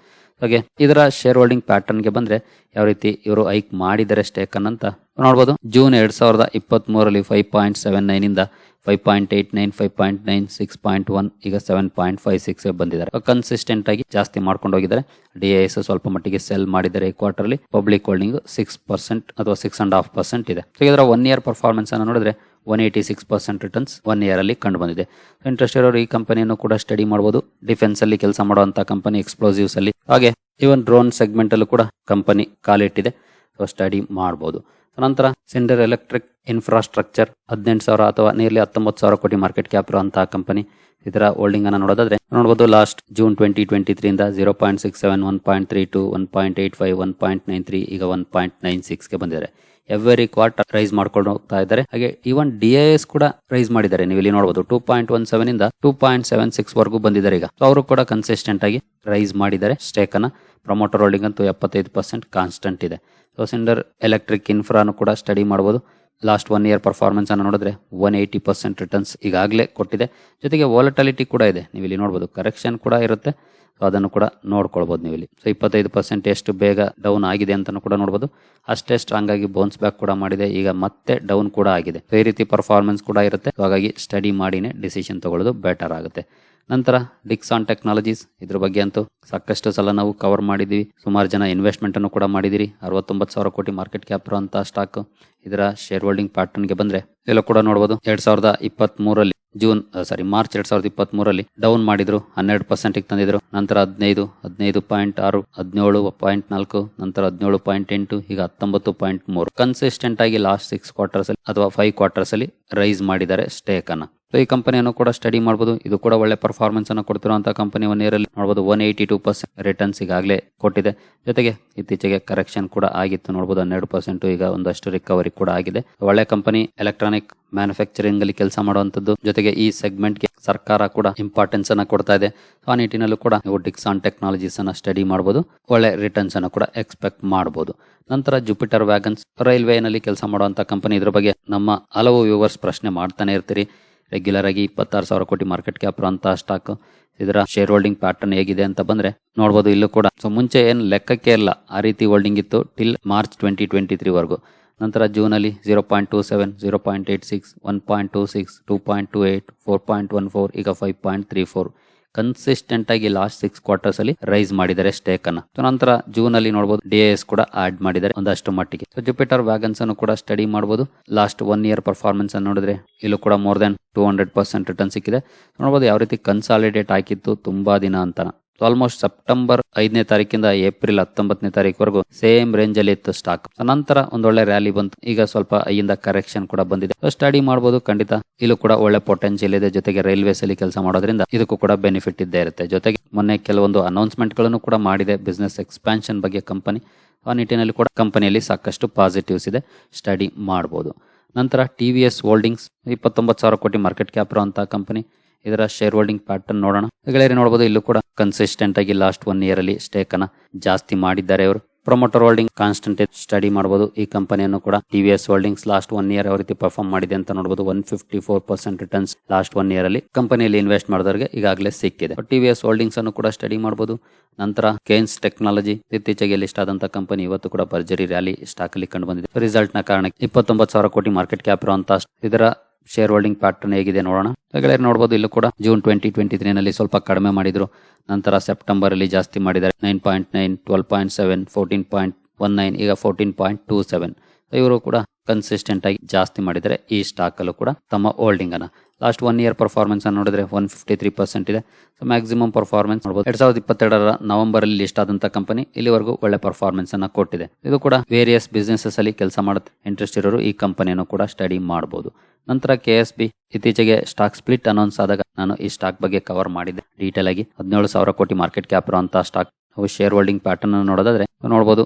ಹಾಗೆ ಇದರ ಶೇರ್ ಹೋಲ್ಡಿಂಗ್ ಪ್ಯಾಟರ್ನ್ಗೆ ಬಂದ್ರೆ ಯಾವ ರೀತಿ ಇವರು ಹೈಕ್ ಮಾಡಿದರೆ ಸ್ಟೇಕ್ ಅಂತ ನೋಡ್ಬೋದು. ಜೂನ್ ಎರಡು ಸಾವಿರದ ಇಪ್ಪತ್ತ್ ಮೂರರಲ್ಲಿ five point seven ನೈನಿಂದ five point eight nine five point nine six point one ಈಗ ಸೆವೆನ್ ಪಾಯಿಂಟ್ ಫೈವ್ ಸಿಕ್ಸ್ ಬಂದಿದ್ದಾರೆ. ಕನ್ಸಿಸ್ಟೆಂಟ್ ಆಗಿ ಜಾಸ್ತಿ ಮಾಡ್ಕೊಂಡು ಹೋಗಿದ್ದಾರೆ. ಡಿ ಎಸ್ ಸ್ವಲ್ಪ ಮಟ್ಟಿಗೆ ಸೆಲ್ ಮಾಡಿದ್ದಾರೆ ಈ quarterly public holding six percent ಅಥವಾ ಸಿಕ್ಸ್ ಅಂಡ್ ಹಾಫ್ ಪರ್ಸೆಂಟ್ ಇದೆ. ಇದರ ಒನ್ ಇಯರ್ ಪರ್ಫಾರ್ಮೆನ್ಸ್ ಅನ್ನು ನೋಡಿದ್ರೆ one eighty six percent returns one year ಅಲ್ಲಿ ಕಂಡು ಬಂದಿದೆ. ಇಂಟ್ರೆಸ್ಟ್ ಇರೋರು ಈ ಕಂಪನಿಯನ್ನು ಕೂಡ ಸ್ಟಡಿ ಮಾಡಬಹುದು ಡಿಫೆನ್ಸ್ ಅಲ್ಲಿ ಕೆಲಸ ಮಾಡುವಂತಹ ಕಂಪನಿ ಎಕ್ಸ್ಪ್ಲೋಸಿವ್ಸ್ ಅಲ್ಲಿ. ಹಾಗೆ ಇವನ್ ಡ್ರೋನ್ ಸೆಗ್ಮೆಂಟ್ ಅಲ್ಲೂ ಕೂಡ ಕಂಪನಿ ಕಾಲಿಟ್ಟಿದೆ ಸೊ ಸ್ಟಡಿ ಮಾಡಬಹುದು ನಂತರ ಸೆಂಡರ್ ಎಲೆಕ್ಟ್ರಿಕ್ ಇನ್ಫ್ರಾಸ್ಟ್ರಕ್ಚರ್ ಹದಿನೆಂಟು ಸಾವಿರ ಅಥವಾ ನಿಯರ್ಲಿ ಹತ್ತೊಂಬತ್ತು ಸಾವಿರ ಕೋಟಿ ಮಾರ್ಕೆಟ್ ಕ್ಯಾಪ್ ಇರುವಂತಹ ಕಂಪನಿ ಇದರ ಹೋಲ್ಡಿಂಗ್ ಅನ್ನು ನೋಡೋದಾದ್ರೆ ನೋಡಬಹುದು last June twenty twenty three ಇಂದ zero point six seven one point three two one point eight five one point nine three ಈಗ ಒನ್ ಪಾಯಿಂಟ್ ನೈನ್ ಸಿಕ್ಸ್ಗೆ ಬಂದಿದ್ದಾರೆ. ಎವ್ರಿ ಕ್ವಾರ್ಟರ್ ರೈಸ್ ಮಾಡ್ಕೊಂಡು ಹೋಗ್ತಾ ಇದ್ದಾರೆ. ಹಾಗೆ ಈವನ್ ಡಿ ಎಸ್ ಕೂಡ ರೈಸ್ ಮಾಡಿದ್ದಾರೆ. ನೀವು ಇಲ್ಲಿ ನೋಡಬಹುದು ಟೂ ಪಾಯಿಂಟ್ ಒನ್ ಸೆವೆನ್ ಇಂದ ಟೂ ಪಾಯಿಂಟ್ ಸೆವೆನ್ ಸಿಕ್ಸ್ ವರೆಗೂ ಬಂದಿದ್ದಾರೆ ಈಗ. ಅವರು ಕೂಡ ಕನ್ಸಿಸ್ಟೆಂಟ್ ಆಗಿ ರೈಸ್ ಮಾಡಿದ್ದಾರೆ ಸ್ಟೇಕ್ ಅನ್ನ. ಪ್ರಮೋಟರ್ ಹೋಲ್ಡಿಂಗ್ ಅಂತೂ ಎಪ್ಪತ್ತೈದು ಪರ್ಸೆಂಟ್ ಕಾನ್ಸ್ಟೆಂಟ್ ಇದೆ. ಸೊ ಸಿಂಡರ್ ಎಲೆಕ್ಟ್ರಿಕ್ ಇನ್ಫ್ರಾನು ಕೂಡ ಸ್ಟಡಿ ಮಾಡ್ಬೋದು. ಲಾಸ್ಟ್ ಒನ್ ಇಯರ್ ಪರ್ಫಾರ್ಮೆನ್ಸ್ ಅನ್ನು ನೋಡಿದ್ರೆ ಒನ್ ಏಯ್ಟಿ ಪರ್ಸೆಂಟ್ ರಿಟರ್ನ್ಸ್ ಈಗಾಗಲೇ ಕೊಟ್ಟಿದೆ. ಜೊತೆಗೆ ವಾಲಟಾಲಿಟಿ ಕೂಡ ಇದೆ. ನೀವು ಇಲ್ಲಿ ನೋಡ್ಬೋದು ಕರೆಕ್ಷನ್ ಕೂಡ ಇರುತ್ತೆ. ಸೊ ಅದನ್ನು ಕೂಡ ನೋಡ್ಕೊಳ್ಬೋದು ನೀವು ಇಲ್ಲಿ ಸೊ ಇಪ್ಪತ್ತೈದು ಪರ್ಸೆಂಟ್ ಎಷ್ಟು ಬೇಗ ಡೌನ್ ಆಗಿದೆ ಅಂತಲೂ ಕೂಡ ನೋಡ್ಬೋದು. ಅಷ್ಟೇ ಸ್ಟ್ರಾಂಗ್ ಆಗಿ ಬೌನ್ಸ್ ಬ್ಯಾಕ್ ಕೂಡ ಮಾಡಿದೆ. ಈಗ ಮತ್ತೆ ಡೌನ್ ಕೂಡ ಆಗಿದೆ. ಈ ರೀತಿ ಪರ್ಫಾರ್ಮೆನ್ಸ್ ಕೂಡ ಇರುತ್ತೆ. ಹಾಗಾಗಿ ಸ್ಟಡಿ ಮಾಡಿನೇ ಡಿಸಿಷನ್ ತಗೊಳ್ಳೋದು ಬೆಟರ್ ಆಗುತ್ತೆ. ನಂತರ ಡಿಕ್ಸಾನ್ ಟೆಕ್ನಾಲಜೀಸ್ ಇದ್ರ ಬಗ್ಗೆ ಅಂತೂ ಸಾಕಷ್ಟು ಸಲ ನಾವು ಕವರ್ ಮಾಡಿದ್ವಿ. ಸುಮಾರು ಜನ ಇನ್ವೆಸ್ಟ್ಮೆಂಟ್ ಅನ್ನು ಕೂಡ ಮಾಡಿದಿರಿ. ಅರವತ್ತೊಂಬತ್ತು ಸಾವಿರ ಕೋಟಿ ಮಾರ್ಕೆಟ್ ಕ್ಯಾಪ್ ಅಂತ ಸ್ಟಾಕ್ ಇದರ ಶೇರ್ ಹೋಲ್ಡಿಂಗ್ ಪ್ಯಾಟರ್ನ್ಗೆ ಬಂದ್ರೆ ಎಲ್ಲ ಕೂಡ ನೋಡಬಹುದು ಎರಡ್ ಸಾವಿರದ ಇಪ್ಪತ್ತ್ ಮೂರಲ್ಲಿ ಜೂನ್ ಸಾರಿ ಮಾರ್ಚ್ ಎರಡ್ ಸಾವಿರದ ಇಪ್ಪತ್ತ್ ಮೂರಲ್ಲಿ ಡೌನ್ ಮಾಡಿದ್ರು. ಹನ್ನೆರಡು ಪರ್ಸೆಂಟ್ ತಂದಿದ್ರು. ನಂತರ ಹದಿನೈದು ಹದಿನೈದು ಪಾಯಿಂಟ್ ಆರು, ಹದಿನೇಳು ಪಾಯಿಂಟ್ ನಾಲ್ಕು, ನಂತರ ಹದಿನೇಳು ಪಾಯಿಂಟ್ ಎಂಟು, ಈಗ ಹತ್ತೊಂಬತ್ತು ಪಾಯಿಂಟ್ ಮೂರು. ಕನ್ಸಿಸ್ಟೆಂಟ್ ಆಗಿ ಲಾಸ್ಟ್ ಸಿಕ್ಸ್ ಕ್ವಾರ್ಟರ್ಸ್ ಅಲ್ಲಿ, ಅಥವಾ ಫೈವ್ ಕ್ವಾರ್ಟರ್ಸ್ ಅಲ್ಲಿ ರೈಸ್ ಮಾಡಿದ್ದಾರೆ ಸ್ಟೇಕ್ ಅನ್ನ. ಸೊ ಈ ಕಂಪನಿಯನ್ನು ಕೂಡ ಸ್ಟಡಿ ಮಾಡಬಹುದು ಇದು ಕೂಡ ಒಳ್ಳೆ ಪರ್ಫಾರ್ಮೆನ್ಸ್ ಅನ್ನು ಕೊಡ್ತಿರುವಂತಹ ಕಂಪನಿ ಒನ್ ಇಯರ್ ಅಲ್ಲಿ ನೋಡಬಹುದು one eighty two percent returns ಈಗಾಗಲೇ ಕೊಟ್ಟಿದೆ. ಜೊತೆಗೆ ಇತ್ತೀಚೆಗೆ ಕರೆಕ್ಷನ್ ಕೂಡ ಆಗಿತ್ತು. ನೋಡಬಹುದು ಹನ್ನೆರಡು ಪರ್ಸೆಂಟ್ ಈಗ ಒಂದಷ್ಟು ರಿಕವರಿ ಕೂಡ ಆಗಿದೆ. ಒಳ್ಳೆ ಕಂಪನಿ ಎಲೆಕ್ಟ್ರಾನಿಕ್ ಮ್ಯಾನುಫ್ಯಾಕ್ಚರಿಂಗ್ ಅಲ್ಲಿ ಕೆಲಸ ಮಾಡುವಂತದ್ದು ಜೊತೆಗೆ ಈ ಸೆಗ್ಮೆಂಟ್ಗೆ ಸರ್ಕಾರ ಕೂಡ ಇಂಪಾರ್ಟೆನ್ಸ್ ಅನ್ನ ಕೊಡ್ತಾ ಇದೆ. ಆ ನಿಟ್ಟಿನಲ್ಲೂ ಕೂಡ ನೀವು ಡಿಕ್ಸಾನ್ ಟೆಕ್ನಾಲಜೀಸ್ ಅನ್ನ ಸ್ಟಡಿ ಮಾಡಬಹುದು ಒಳ್ಳೆ ರಿಟರ್ನ್ಸ್ ಅನ್ನು ಕೂಡ ಎಕ್ಸ್ಪೆಕ್ಟ್ ಮಾಡಬಹುದು ನಂತರ ಜುಪಿಟರ್ ವ್ಯಾಗನ್ಸ್ ರೈಲ್ವೆ ನಲ್ಲಿ ಕೆಲಸ ಮಾಡುವಂತಹ ಕಂಪನಿ. ಇದ್ರ ಬಗ್ಗೆ ನಮ್ಮ ಹಲವು ವ್ಯೂವರ್ಸ್ ಪ್ರಶ್ನೆ ಮಾಡ್ತಾನೆ ಇರ್ತೀರಿ. ರೆಗ್ಯುಲರ್ ಆಗಿ ಇಪ್ಪತ್ತಾರು ಸಾವಿರ ಕೋಟಿ ಮಾರ್ಕೆಟ್ ಕ್ಯಾಪ್ ಇರುವಂತಹ ಸ್ಟಾಕ್ ಇದರ ಶೇರ್ ಹೋಲ್ಡಿಂಗ್ ಪ್ಯಾಟರ್ನ್ ಹೇಗಿದೆ ಅಂತ ಬಂದ್ರೆ ನೋಡ್ಬೋದು ಇಲ್ಲೂ ಕೂಡ. ಸೊ ಮುಂಚೆ ಏನು ಲೆಕ್ಕಕ್ಕೆ ಇಲ್ಲ. ಆ ರೀತಿ ಹೋಲ್ಡಿಂಗ್ ಇತ್ತು till March twenty twenty three ವರ್ಗು. ನಂತರ ಜೂನ್ ಅಲ್ಲಿ zero point two seven zero point eight six one point two six two point two eight four point one four ಈಗ five point three four consistent ಆಗಿ last six quarters ಅಲ್ಲಿ rise ಮಾಡಿದ್ದಾರೆ stake ಅನ್ನ. ನಂತರ June ಅಲ್ಲಿ ನೋಡಬಹುದು D S ಕೂಡ add ಮಾಡಿದ್ದಾರೆ ಒಂದಷ್ಟು ಮಟ್ಟಿಗೆ. ಸೊ ಜುಪಿಟರ್ ವ್ಯಾಗನ್ಸ್ ಅನ್ನು ಕೂಡ ಸ್ಟಡಿ ಮಾಡಬಹುದು ಲಾಸ್ಟ್ ಒನ್ ಇಯರ್ ಪರ್ಫಾರ್ಮೆನ್ಸ್ ಅನ್ನು ನೋಡಿದ್ರೆ ಇಲ್ಲೂ ಕೂಡ more than two hundred percent return ಸಿಕ್ಕಿದೆ. ನೋಡಬಹುದು ಯಾವ ರೀತಿ ಕನ್ಸಾಲಿಡೇಟ್ ಹಾಕಿತ್ತು ತುಂಬಾ ದಿನ ಅಂತ. ಆಲ್ಮೋಸ್ಟ್ ಸೆಪ್ಟೆಂಬರ್ ಐದನೇ ತಾರೀಕಿಂದ ಏಪ್ರಿಲ್ ಹತ್ತೊಂಬತ್ತನೇ ತಾರೀಕುವರೆಗೂ ಸೇಮ್ ರೇಂಜ್ ಅಲ್ಲಿ ಇತ್ತು ಸ್ಟಾಕ್ ನಂತರ ಒಂದೊಳ್ಳೆ ರ್ಯಾಲಿ ಬಂತು. ಈಗ ಸ್ವಲ್ಪ ಐಯಿಂದ ಕರೆಕ್ಷನ್ ಕೂಡ ಬಂದಿದೆ. ಸ್ಟಡಿ ಮಾಡಬಹುದು ಖಂಡಿತ ಇಲ್ಲೂ ಕೂಡ ಒಳ್ಳೆ ಪೊಟೆನ್ಶಿಯಲ್ ಇದೆ. ಜೊತೆಗೆ ರೈಲ್ವೇಸ್ ಅಲ್ಲಿ ಕೆಲಸ ಮಾಡೋದ್ರಿಂದ ಇದಕ್ಕೂ ಕೂಡ ಬೆನಿಫಿಟ್ ಇದ್ದೇ ಇರುತ್ತೆ. ಜೊತೆಗೆ ಮೊನ್ನೆ ಕೆಲವೊಂದು ಅನೌನ್ಸ್ಮೆಂಟ್ಗಳನ್ನು ಕೂಡ ಮಾಡಿದೆ. ಬಿಸ್ನೆಸ್ ಎಕ್ಸ್ಪಾನ್ಷನ್ ಬಗ್ಗೆ ಕಂಪನಿ ಆ ನಿಟ್ಟಿನಲ್ಲಿ ಕೂಡ ಕಂಪನಿಯಲ್ಲಿ ಸಾಕಷ್ಟು ಪಾಸಿಟಿವ್ಸ್ ಇದೆ. ಸ್ಟಡಿ ಮಾಡಬಹುದು ನಂತರ ಟಿ ವಿ ಎಸ್ ಹೋಲ್ಡಿಂಗ್ಸ್ ಇಪ್ಪತ್ತೊಂಬತ್ತು ಸಾವಿರ ಕೋಟಿ ಮಾರ್ಕೆಟ್ ಕ್ಯಾಪ್ ಇರುವಂತಹ ಕಂಪನಿ ಇದರ ಶೇರ್ ಹೋಲ್ಡಿಂಗ್ ಪ್ಯಾಟರ್ನ್ ನೋಡೋಣ. ಗೆಳೆಯರಿ ನೋಡಬಹುದು ಇಲ್ಲೂ ಕೂಡ ಕನ್ಸಿಸ್ಟೆಂಟ್ ಆಗಿ ಲಾಸ್ಟ್ ಒನ್ ಇಯರ್ ಅಲ್ಲಿ ಸ್ಟೇಕ್ ಅನ್ನ ಜಾಸ್ತಿ ಮಾಡಿದ್ದಾರೆ ಅವರು. ಪ್ರೊಮೋಟರ್ ಹೋಲ್ಡಿಂಗ್ ಕಾನ್ಸ್ಟೆಂಟ್ ಸ್ಟಡಿ ಮಾಡಬಹುದು ಈ ಕಂಪನಿಯನ್ನು ಕೂಡ T V S holdings last one year ಯಾವ ರೀತಿ ಪರ್ಫಾರ್ಮ್ ಮಾಡಿದೆ ಅಂತ ನೋಡಬಹುದು one fifty four percent returns last one year ಅಲ್ಲಿ ಕಂಪನಿಯಲ್ಲಿ ಇನ್ವೆಸ್ಟ್ ಮಾಡಿದವರಿಗೆ ಈಗಾಗಲೇ ಸಿಕ್ಕಿದೆ. ಟಿ ವಿ ಎಸ್ ಹೋಲ್ಡಿಂಗ್ಸ್ ಅನ್ನು ಕೂಡ ಸ್ಟಡಿ ಮಾಡಬಹುದು ನಂತರ ಕೇನ್ಸ್ ಟೆಕ್ನಾಲಜಿ ಇತ್ತೀಚೆಗೆ ಲಿಸ್ಟ್ ಆದಂತಹ ಕಂಪನಿ ಇವತ್ತು ಕೂಡ ಭರ್ಜರಿ ರ್ಯಾಲಿ ಸ್ಟಾಕ್ ಅಲ್ಲಿ ಕಂಡು ಬಂದಿದೆ. ರಿಸಲ್ಟ್ನ ಕಾರಣ ಇಪ್ಪತ್ತೊಂಬತ್ತು ಸಾವಿರ ಕೋಟಿ ಮಾರ್ಕೆಟ್ ಕ್ಯಾಪ್ ಇರುವಂತಹ ಇದರ ಶೇರ್ ಹೋಲ್ಡಿಂಗ್ ಪ್ಯಾಟರ್ನ್ ಹೇಗಿದೆ ನೋಡೋಣ. ಗೆಳೆಯರು ನೋಡಬಹುದು ಇಲ್ಲೂ ಕೂಡ ಜೂನ್ ಟ್ವೆಂಟಿ ಟ್ವೆಂಟಿ ತ್ರೀ ನಲ್ಲಿ ಸ್ವಲ್ಪ ಕಡಿಮೆ ಮಾಡಿದ್ರು. ನಂತರ ಸೆಪ್ಟೆಂಬರ್ ಅಲ್ಲಿ ಜಾಸ್ತಿ ಮಾಡಿದ್ದಾರೆ. Nine point nine twelve point seven fourteen point one nine ಈಗ ಫೋರ್ಟೀನ್ ಪಾಯಿಂಟ್ ಟೂ ಸೆವೆನ್ ಇವರು ಕೂಡ ಕನ್ಸಿಸ್ಟೆಂಟ್ ಆಗಿ ಜಾಸ್ತಿ ಮಾಡಿದರೆ ಈ ಸ್ಟಾಕ್ ಅಲ್ಲೂ ಕೂಡ ತಮ್ಮ ಹೋಲ್ಡಿಂಗ್ ಅನ್ನ. ಲಾಸ್ಟ್ ಒನ್ ಇಯರ್ ಪರ್ಫಾರ್ಮೆನ್ಸ್ ನೋಡಿದ್ರೆ ಒನ್ ಫಿಫ್ಟಿ ತ್ರೀ ಪರ್ಸೆಂಟ್ ಇದೆ. ಸೊ ಮ್ಯಾಕ್ಸಿಮಮ್ ಪರ್ಫಾರ್ಮೆನ್ಸ್ ನೋಡಬಹುದು ಎರಡ್ ಸಾವಿರದ ಇಪ್ಪತ್ತೆರಡರ ನವೆಂಬರ್ ಅಲ್ಲಿ ಲಿಸ್ಟ್ ಆದಂತ ಕಂಪನಿ ಇಲ್ಲಿವರೆಗೂ ಒಳ್ಳೆ ಪರ್ಫಾರ್ಮೆನ್ಸ್ ಅನ್ನ ಕೊಟ್ಟಿದೆ. ಇದು ಕೂಡ ವೇರಿಯಸ್ ಬಿಸ್ನೆಸಸ್ ಅಲ್ಲಿ ಕೆಲಸ ಮಾಡುತ್ತೆ. ಇಂಟ್ರೆಸ್ಟ್ ಇರೋರು ಈ ಕಂಪನಿಯನ್ನು ಕೂಡ ಸ್ಟಡಿ ಮಾಡಬಹುದು ನಂತರ ಕೆ ಎಸ್ ಬಿ ಇತ್ತೀಚೆಗೆ ಸ್ಟಾಕ್ ಸ್ಪ್ಲಿಟ್ ಅನೌನ್ಸ್ ಆದಾಗ ನಾನು ಈ ಸ್ಟಾಕ್ ಬಗ್ಗೆ ಕವರ್ ಮಾಡಿದ್ದೆ. ಡೀಟೇಲ್ ಆಗಿ ಹದಿನೇಳು ಸಾವಿರ ಕೋಟಿ ಮಾರ್ಕೆಟ್ ಕ್ಯಾಪ್ ಇರುವಂತಹ ಸ್ಟಾಕ್ ಶೇರ್ ಹೋಲ್ಡಿಂಗ್ ಪ್ಯಾಟರ್ನ್ ನೋಡೋದಾದ್ರೆ ನೋಡಬಹುದು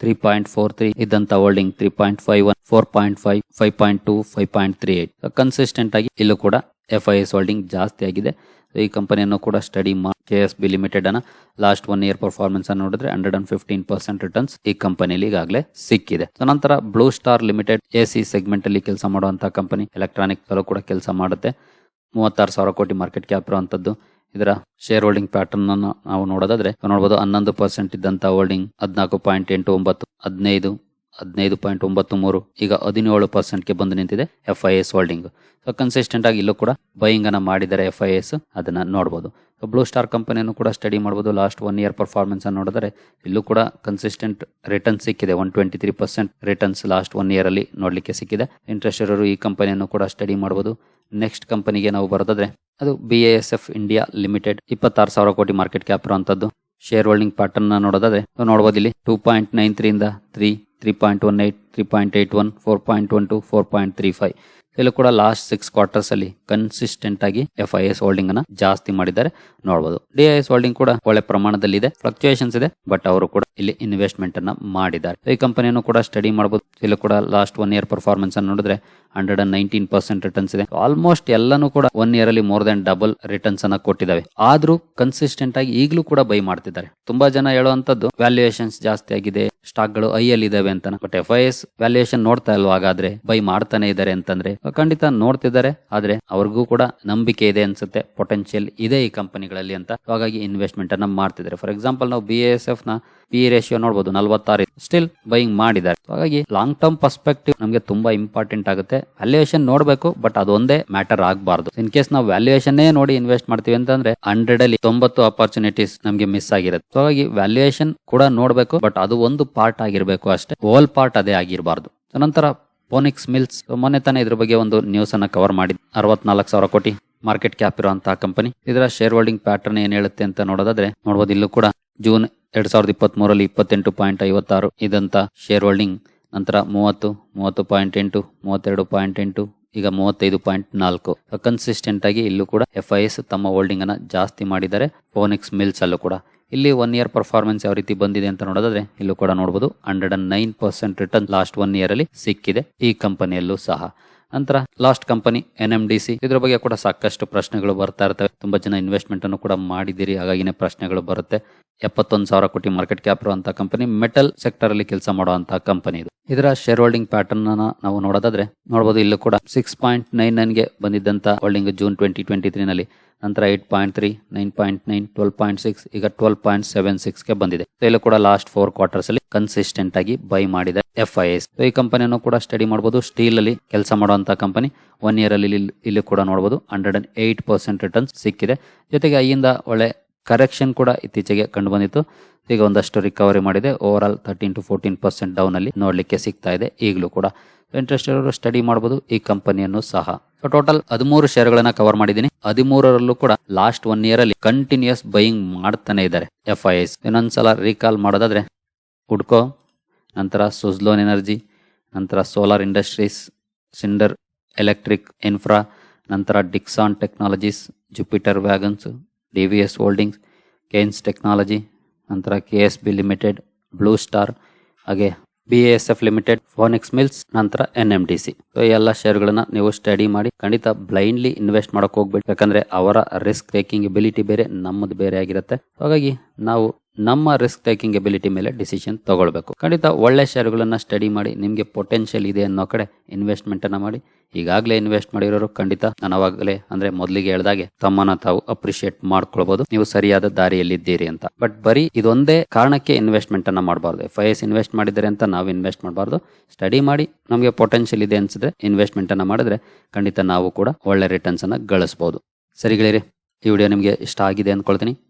ತ್ರೀ ಪಾಯಿಂಟ್ ಫೋರ್ ತ್ರೀ ಇದ್ದಂತ holding three point five one four point five five point two five point three eight consistent ಆಗಿ ಇಲ್ಲೂ ಕೂಡ ಎಫ್ ಐ ಎಸ್ ಹೋಲ್ಡಿಂಗ್ ಜಾಸ್ತಿ ಆಗಿದೆ. ಈ ಕಂಪನಿಯನ್ನು ಕೂಡ ಸ್ಟಡಿ ಮಾಡಿ ಕೆ ಎಸ್ ಬಿ ಲಿಮಿಟೆಡ್ ಅನ್ನ ಲಾಸ್ಟ್ ಒನ್ ಇಯರ್ ಪರ್ಫಾರ್ಮೆನ್ಸ್ ಅನ್ನು ನೋಡಿದ್ರೆ hundred and fifteen percent returns ಈ ಕಂಪನಿಯಲ್ಲಿ ಈಗಾಗಲೇ ಸಿಕ್ಕಿದೆ. ನಂತರ Blue Star limited A C segment ಅಲ್ಲಿ ಕೆಲಸ ಮಾಡುವಂತಹ ಕಂಪನಿ ಎಲೆಕ್ಟ್ರಾನಿಕ್ ಕೂಡ ಕೆಲಸ ಮಾಡುತ್ತೆ. ಮೂವತ್ತಾರು ಸಾವಿರ ಕೋಟಿ ಮಾರ್ಕೆಟ್ ಕ್ಯಾಪ್ ಇರುವಂತದ್ದು. ಇದರ ಶೇರ್ ಹೋಲ್ಡಿಂಗ್ ಪ್ಯಾಟರ್ನ್ ಅನ್ನು ನಾವು ನೋಡೋದಾದ್ರೆ ನೋಡಬಹುದು ಹನ್ನೊಂದು ಪರ್ಸೆಂಟ್ ಇದ್ದಂತ ಹೋಲ್ಡಿಂಗ್ ಹದಿನಾಲ್ಕು ಪಾಯಿಂಟ್ ಎಂಟು ಒಂಬತ್ತು, ಹದಿನೈದು ಹದಿನೈದು ಪಾಯಿಂಟ್ ಒಂಬತ್ತು ಮೂರು, ಈಗ ಹದಿನೇಳು ಪರ್ಸೆಂಟ್ಗೆ ಬಂದು ನಿಂತಿದೆ F I S holding so consistent ಆಗಿ ಇಲ್ಲೂ ಕೂಡ ಬೈಯಿಂಗ್ ಅನ್ನ ಮಾಡಿದ್ದಾರೆ ಎಫ್ ಐ ಎಸ್ ಅದನ್ನ ನೋಡಬಹುದು ಬ್ಲೂ ಸ್ಟಾರ್ ಕಂಪನಿಯನ್ನು ಕೂಡ ಸ್ಟಡಿ ಮಾಡಬಹುದು ಲಾಸ್ಟ್ ಒನ್ ಇಯರ್ ಪರ್ಫಾರ್ಮೆನ್ಸ್ ಅನ್ನು ನೋಡಿದರೆ ಇಲ್ಲೂ ಕೂಡ ಕನ್ಸಿಸ್ಟೆಂಟ್ ರಿಟರ್ನ್ ಸಿಕ್ಕಿದೆ. One twenty three percent returns last one year ಅಲ್ಲಿ ನೋಡ್ಲಿಕ್ಕೆ ಸಿಕ್ಕಿದೆ. ಇಂಟ್ರೆಸ್ಟ್ ಇರೋರು ಈ ಕಂಪನಿಯನ್ನು ಕೂಡ ಸ್ಟಡಿ ಮಾಡಬಹುದು ನೆಕ್ಸ್ಟ್ ಕಂಪನಿಗೆ ನಾವು ಬರೋದಾದ್ರೆ ಅದು B S F India limited ಇಪ್ಪತ್ತಾರು ಸಾವಿರ ಕೋಟಿ ಮಾರ್ಕೆಟ್ ಕ್ಯಾಪ್ ಇರುವಂತದ್ದು. ಶೇರ್ ಹೋಲ್ಡಿಂಗ್ ಪ್ಯಾಟರ್ನ್ ನೋಡೋದಾದ್ರೆ ನೋಡಬಹುದು ಇಲ್ಲಿ ಟೂ ಪಾಯಿಂಟ್ ನೈನ್ ತ್ರೀ ಇಂದ three three point one eight three point eight one four point one two four point three five ಇಲ್ಲೂ ಕೂಡ ಲಾಸ್ಟ್ ಸಿಕ್ಸ್ ಕ್ವಾರ್ಟರ್ಸ್ ಅಲ್ಲಿ ಕನ್ಸಿಸ್ಟೆಂಟ್ ಆಗಿ ಎಫ್ ಐ ಎಸ್ ಹೋಲ್ಡಿಂಗ್ ಅನ್ನ ಜಾಸ್ತಿ ಮಾಡಿದ್ದಾರೆ. ನೋಡಬಹುದು ಡಿ ಐ ಎಸ್ ಹೋಲ್ಡಿಂಗ್ ಕೂಡ ಒಳ್ಳೆ ಪ್ರಮಾಣದಲ್ಲಿ ಇದೆ. ಫ್ಲಕ್ಚುಯೇಷನ್ಸ್ ಇದೆ ಬಟ್ ಅವರು ಕೂಡ ಇಲ್ಲಿ ಇನ್ವೆಸ್ಟ್ಮೆಂಟ್ ಅನ್ನ ಮಾಡಿದ್ದಾರೆ. ಈ ಕಂಪನಿಯನ್ನು ಕೂಡ ಸ್ಟಡಿ ಮಾಡಬಹುದು ಇಲ್ಲೂ ಕೂಡ ಲಾಸ್ಟ್ ಒನ್ ಇಯರ್ ಪರ್ಫಾರ್ಮೆನ್ಸ್ ಅನ್ನು ನೋಡಿದ್ರೆ hundred and nineteen percent returns ಇದೆ. ಆಲ್ಮೋಸ್ಟ್ ಎಲ್ಲಾನು ಕೂಡ ಒನ್ ಇಯರ್ ಅಲ್ಲಿ ಮೋರ್ ದನ್ ಡಬಲ್ ರಿಟರ್ನ್ಸ್ ಅನ್ನ ಕೊಟ್ಟಿದ್ದಾವೆ. ಆದ್ರೂ ಕನ್ಸಿಸ್ಟೆಂಟ್ ಆಗಿ ಈಗಲೂ ಕೂಡ ಬೈ ಮಾಡ್ತಿದ್ದಾರೆ. ತುಂಬಾ ಜನ ಹೇಳುವಂತದ್ದು ವ್ಯಾಲ್ಯೂಯೇಷನ್ಸ್ ಜಾಸ್ತಿ ಆಗಿದೆ ಸ್ಟಾಕ್ಗಳು ಐ ಅಲ್ಲಿ ಇದಾವೆ ಅಂತ but F I S valuation ನೋಡ್ತಾ ಇಲ್ವಾ ಹಾಗಾದ್ರೆ ಬೈ ಮಾಡ್ತಾನೆ ಇದ್ದಾರೆ ಅಂತಂದ್ರೆ ಖಂಡಿತ ನೋಡ್ತಿದ್ದಾರೆ, ಆದ್ರೆ ಅವ್ರಿಗೂ ಕೂಡ ನಂಬಿಕೆ ಇದೆ ಅನ್ಸುತ್ತೆ ಪೊಟೆನ್ಶಿಯಲ್ ಇದೆ ಈ ಕಂಪನಿಗಳಲ್ಲಿ ಅಂತ. ಹಾಗಾಗಿ ಇನ್ವೆಸ್ಟ್ಮೆಂಟ್ ಅನ್ನ ಮಾಡ್ತಿದ್ದಾರೆ. ಫಾರ್ ಎಕ್ಸಾಂಪಲ್ ನಾವು ಬಿ ಎಸ್ ಎಫ್ನ ಪಿ ರೇಷಿಯೋ ನೋಡಬಹುದು ನಲವತ್ತಾರು. ಸ್ಟಿಲ್ ಬೈಯಿಂಗ್ ಮಾಡಿದ್ದಾರೆ. ಹಾಗಾಗಿ ಲಾಂಗ್ ಟರ್ಮ್ ಪರ್ಸ್ಪೆಕ್ಟಿವ್ ನಮಗೆ ತುಂಬಾ ಇಂಪಾರ್ಟೆಂಟ್ ಆಗುತ್ತೆ. ವ್ಯಾಲ್ಯೂಯೇಷನ್ ನೋಡಬೇಕು ಬಟ್ ಅದೊಂದೇ ಮ್ಯಾಟರ್ ಆಗಬಾರ್ದು. ಇನ್ ಕೇಸ್ ನಾವು ವ್ಯಾಲ್ಯೂಯೇಷನ್ ನೋಡಿ ಇನ್ವೆಸ್ಟ್ ಮಾಡ್ತೀವಿ ಅಂತಂದ್ರೆ ಹಂಡ್ರೆಡ್ ಅಲ್ಲಿ ತೊಂಬತ್ತು ಅಪರ್ಚುನಿಟೀಸ್ ನಮಗೆ ಮಿಸ್ ಆಗಿರುತ್ತೆ. ಹಾಗಾಗಿ ವ್ಯಾಲ್ಯೂಯೇಷನ್ ಕೂಡ ನೋಡಬೇಕು ಬಟ್ ಅದು ಒಂದು ಪಾರ್ಟ್ ಆಗಿರಬೇಕು ಅಷ್ಟೇ. ಓಲ್ ಪಾರ್ಟ್ ಅದೇ ಆಗಿರಬಾರ್ದು. ನಂತರ ಪೋನಿಕ್ಸ್ ಮಿಲ್ಸ್ ಮೊನ್ನೆ ತಾನೇ ಇದ್ರ ಬಗ್ಗೆ ಒಂದು ನ್ಯೂಸ್ ಅನ್ನ ಕವರ್ ಮಾಡಿ ಅರವತ್ನಾಲ್ಕು ಸಾವಿರ ಕೋಟಿ ಮಾರ್ಕೆಟ್ ಕ್ಯಾಪ್ ಇರುವಂತಹ ಕಂಪನಿ ಇದರ ಶೇರ್ ಹೋಲ್ಡಿಂಗ್ ಪ್ಯಾಟರ್ನ್ ಏನ್ ಹೇಳುತ್ತೆ ಅಂತ ನೋಡೋದಾದ್ರೆ ನೋಡಬಹುದು ಇಲ್ಲೂ ಕೂಡ ಜೂನ್ ಎರಡ್ ಸಾವಿರದ ಇಪ್ಪತ್ತ್ ಮೂರಲ್ಲಿ ಇಪ್ಪತ್ತೆಂಟು ಪಾಯಿಂಟ್ ಐವತ್ತಾರು ಇದಂತ ಶೇರ್ ಹೋಲ್ಡಿಂಗ್ ನಂತರ ಮೂವತ್ತು ಮೂವತ್ತು ಪಾಯಿಂಟ್ ಎಂಟು, ಮೂವತ್ತೆರಡು ಪಾಯಿಂಟ್ ಎಂಟು, ಈಗ ಮೂವತ್ತೈದು ಪಾಯಿಂಟ್ ನಾಲ್ಕು. ಕನ್ಸಿಸ್ಟೆಂಟ್ ಆಗಿ ಇಲ್ಲೂ ಕೂಡ ಎಫ್ ಐ ಎಸ್ ತಮ್ಮ ಹೋಲ್ಡಿಂಗ್ ಅನ್ನ ಜಾಸ್ತಿ ಮಾಡಿದ್ದಾರೆ ಫೋನಿಕ್ಸ್ ಮಿಲ್ಸ್ ಅಲ್ಲೂ ಕೂಡ. ಇಲ್ಲಿ ಒನ್ ಇಯರ್ ಪರ್ಫಾರ್ಮೆನ್ಸ್ ಯಾವ ರೀತಿ ಬಂದಿದೆ ಅಂತ ನೋಡೋದಾದ್ರೆ, ಇಲ್ಲೂ ಕೂಡ ನೋಡಬಹುದು hundred and nine percent return last one year ಅಲ್ಲಿ ಸಿಕ್ಕಿದೆ, ಈ ಕಂಪನಿಯಲ್ಲೂ ಸಹ. ನಂತರ last company N M D C ಇದ್ರ ಬಗ್ಗೆ ಕೂಡ ಸಾಕಷ್ಟು ಪ್ರಶ್ನೆಗಳು ಬರ್ತಾ ಇರ್ತವೆ. ತುಂಬಾ ಜನ ಇನ್ವೆಸ್ಟ್ಮೆಂಟ್ ಅನ್ನು ಕೂಡ ಮಾಡಿದಿರಿ ಹಾಗಾಗಿನೇ ಪ್ರಶ್ನೆಗಳು ಬರುತ್ತೆ. ಎಪ್ಪತ್ತೊಂದು ಸಾವಿರ ಕೋಟಿ ಮಾರ್ಕೆಟ್ ಕ್ಯಾಪ್ ಇರುವಂತಹ ಕಂಪನಿ ಮೆಟಲ್ ಸೆಕ್ಟರ್ ಅಲ್ಲಿ ಕೆಲಸ ಮಾಡುವಂತಹ ಕಂಪನಿ ಇದು. ಇದರ ಶೇರ್ ಹೋಲ್ಡಿಂಗ್ ಪ್ಯಾಟರ್ನ್ ನಾವು ನೋಡೋದಾದ್ರೆ ನೋಡಬಹುದು ಇಲ್ಲೂ ಕೂಡ ಸಿಕ್ಸ್ ಪಾಯಿಂಟ್ ನೈನ್ ನೈನ್ಗೆ ಬಂದಿದ್ದಂತ holding June twenty twenty three ನಲ್ಲಿ. ನಂತರ eight point three nine point nine twelve point six ಈಗ ಟ್ವೆಲ್ ಪಾಯಿಂಟ್ ಸೆವೆನ್ ಸಿಕ್ಸ್ಗೆ ಬಂದಿದೆ. ಇಲ್ಲಿ ಕೂಡ ಲಾಸ್ಟ್ ಫೋರ್ ಕ್ವಾರ್ಟರ್ಸ್ ಅಲ್ಲಿ ಕನ್ಸಿಸ್ಟೆಂಟ್ ಆಗಿ ಬೈ ಮಾಡಿದೆ ಎಫ್ ಐ ಎಸ್ ಈ ಕಂಪನಿಯನ್ನು ಕೂಡ ಸ್ಟಡಿ ಮಾಡಬಹುದು ಸ್ಟೀಲ್ ಅಲ್ಲಿ ಕೆಲಸ ಮಾಡುವಂತ ಕಂಪನಿ ಒನ್ ಇಯರ್ ಅಲ್ಲಿ ಇಲ್ಲಿ- ಇಲ್ಲಿ ಕೂಡ ನೋಡಬಹುದು hundred and eight percent returns ಸಿಕ್ಕಿದೆ. ಜೊತೆಗೆ ಅಲ್ಲಿಂದ ಒಳ್ಳೆ ಕರೆಕ್ಷನ್ ಕೂಡ ಇತ್ತೀಚೆಗೆ ಕಂಡು ಬಂದಿತ್ತು ಈಗ ಒಂದಷ್ಟು ರಿಕವರಿ ಮಾಡಿದೆ. Overall thirteen to fourteen percent down ಅಲ್ಲಿ ನೋಡ್ಲಿಕ್ಕೆ ಸಿಗ್ತಾ ಇದೆ. ಈಗಲೂ ಕೂಡ ಇಂಟ್ರೆಸ್ಟ್ ಇರೋರು ಸ್ಟಡಿ ಮಾಡಬಹುದು ಈ ಕಂಪನಿಯನ್ನು ಸಹ. ಟೋಟಲ್ ಹದಿಮೂರು ಶೇರ್ಗಳನ್ನ ಕವರ್ ಮಾಡಿದ್ದೀನಿ. ಹದಿಮೂರರಲ್ಲೂ ಕೂಡ ಲಾಸ್ಟ್ ಒನ್ ಇಯರ್ ಅಲ್ಲಿ ಕಂಟಿನ್ಯೂಸ್ ಬೈಯಿಂಗ್ ಮಾಡ್ತಾನೆ ಇದ್ದಾರೆ ಎಫ್ ಐ ಎಸ್ ಇನ್ನೊಂದ್ಸಲ ರೀಕಾಲ್ ಮಾಡೋದಾದ್ರೆ ಹುಡ್ಕೋ ನಂತರ ಸುಜ್ಲೋನ್ ಎನರ್ಜಿ ನಂತರ solar industries Schneider electric infra ನಂತರ Dixon technologies Jupiter wagons D V S holdings Kaynes technology ನಂತರ K S B limited blue star ಹಾಗೆ B S F limited Phoenix mills ನಂತರ N M D C ಎಲ್ಲ ಶೇರ್ಗಳನ್ನ ನೀವು study ಮಾಡಿ ಖಂಡಿತ blindly invest ಮಾಡಕ್ ಹೋಗ್ಬೇಡಿ. ಯಾಕಂದ್ರೆ ಅವರ ರಿಸ್ಕ್ ಟೇಕಿಂಗ್ ಎಬಿಲಿಟಿ ಬೇರೆ, ನಮ್ಮದು ಬೇರೆ ಆಗಿರುತ್ತೆ. ಹಾಗಾಗಿ ನಾವು ನಮ್ಮ ರಿಸ್ಕ್ ಟೇಕಿಂಗ್ ಎಬಿಲಿಟಿ ಮೇಲೆ ಡಿಸಿಷನ್ ತಗೊಳ್ಬೇಕು. ಖಂಡಿತ ಒಳ್ಳೆ ಶೇರುಗಳನ್ನು ಸ್ಟಡಿ ಮಾಡಿ, ನಿಮಗೆ ಪೊಟೆನ್ಷಿಯಲ್ ಇದೆ ಅನ್ನೋ ಕಡೆ ಇನ್ವೆಸ್ಟ್ಮೆಂಟ್ ಅನ್ನ ಮಾಡಿ. ಈಗಾಗಲೇ ಇನ್ವೆಸ್ಟ್ ಮಾಡಿರೋರು ಖಂಡಿತ ನಾನು ಅವಾಗಲೇ ಅಂದ್ರೆ ಮೊದಲಿಗೆ ಹೇಳ್ದಾಗೆ ತಮ್ಮನ್ನ ತಾವು ಅಪ್ರಿಶಿಯೇಟ್ ಮಾಡ್ಕೊಳ್ಬಹುದು ನೀವು ಸರಿಯಾದ ದಾರಿಯಲ್ಲಿದ್ದೀರಿ ಅಂತ. ಬಟ್ ಬರೀ ಇದೊಂದೇ ಕಾರಣಕ್ಕೆ ಇನ್ವೆಸ್ಟ್ಮೆಂಟ್ ಅನ್ನ ಮಾಡಬಾರ್ದು. ಎಸ್ ಇನ್ವೆಸ್ಟ್ ಮಾಡಿದರೆ ಅಂತ ನಾವು ಇನ್ವೆಸ್ಟ್ ಮಾಡಬಾರ್ದು. ಸ್ಟಡಿ ಮಾಡಿ, ನಮಗೆ ಪೊಟೆನ್ಷಿಯಲ್ ಇದೆ ಅನ್ಸಿದ್ರೆ ಇನ್ವೆಸ್ಟ್ಮೆಂಟ್ ಅನ್ನ ಮಾಡಿದ್ರೆ ಖಂಡಿತ ನಾವು ಕೂಡ ಒಳ್ಳೆ ರಿಟರ್ನ್ಸ್ ಅನ್ನ ಗಳಿಸಬಹುದು ಸರಿಗಳಿರಿ ಈ ವಿಡಿಯೋ ನಿಮಗೆ ಇಷ್ಟ ಆಗಿದೆ ಅಂದ್ಕೊಳ್ತೀನಿ